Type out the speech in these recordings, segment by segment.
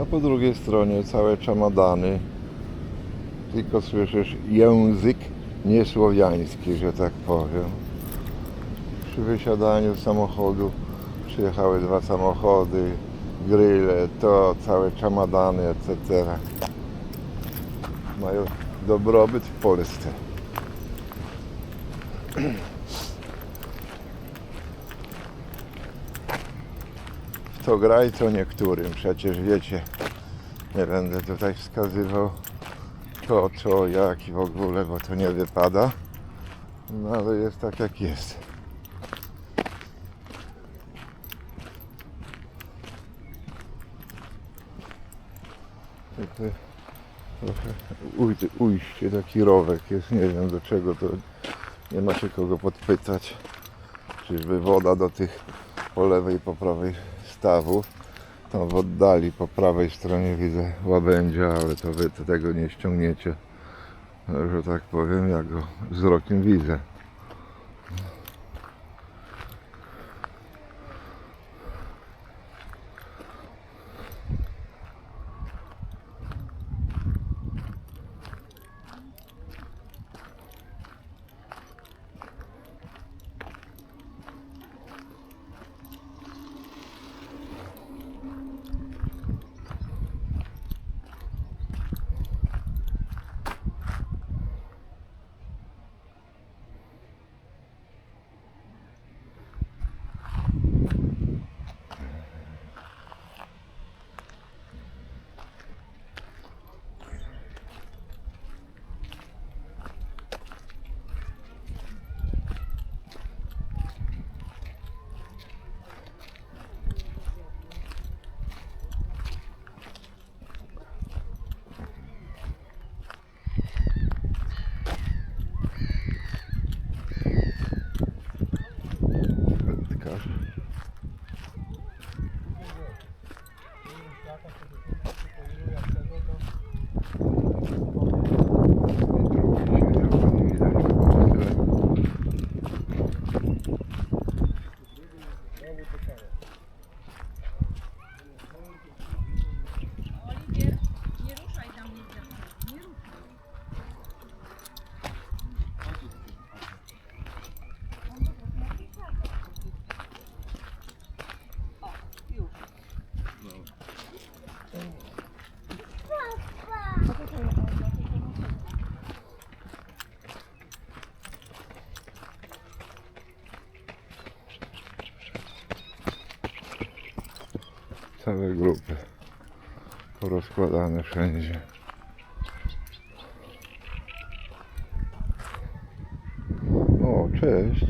A po drugiej stronie całe czamadany. Tylko słyszysz język niesłowiański, że tak powiem. Przy wysiadaniu z samochodu przyjechały dwa samochody, grille, to całe czamadany, etc. Mają dobrobyt w Polsce. To graj, to niektórym. Przecież wiecie, nie będę tutaj wskazywał to, co, jak i w ogóle, bo to nie wypada. No ale jest tak, jak jest. Trochę uj- ujście, taki rowek jest, nie wiem do czego to, nie ma się kogo podpytać. Czyżby woda do tych po lewej i po prawej stawów. W oddali po prawej stronie widzę łabędzia, ale to wy tego nie ściągniecie, że tak powiem, ja go wzrokiem widzę. Całe grupy porozkładane wszędzie. O, cześć.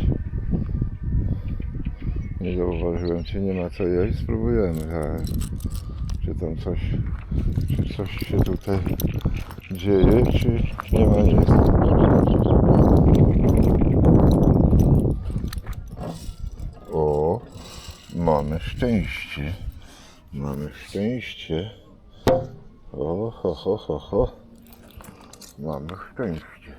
Nie zauważyłem Cię, nie ma co jeść, spróbujemy. Tak. Czy tam coś, czy coś się tutaj dzieje, czy nie ma nic. O, mamy szczęście. Mamy szczęście. O, ho, ho, ho, ho. Mamy szczęście.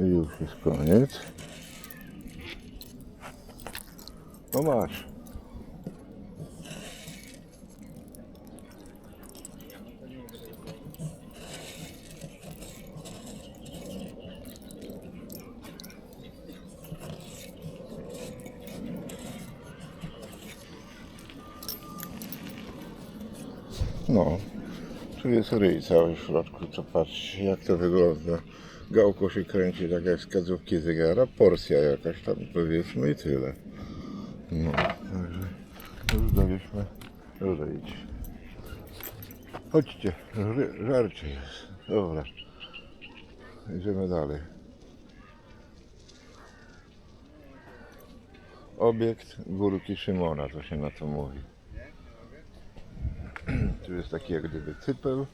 Już jest koniec. No masz. No, tu jest ryj cały w środku, to patrzcie jak to wygląda. Gałko się kręci tak jak wskazówki zegara, porcja jakaś tam powiedzmy i tyle. No, także Już daliśmy żyć. Chodźcie, żarcie jest. Dobra. Idziemy dalej. Obiekt Górki Szymona, to się na to mówi. Tu jest taki jak gdyby cypel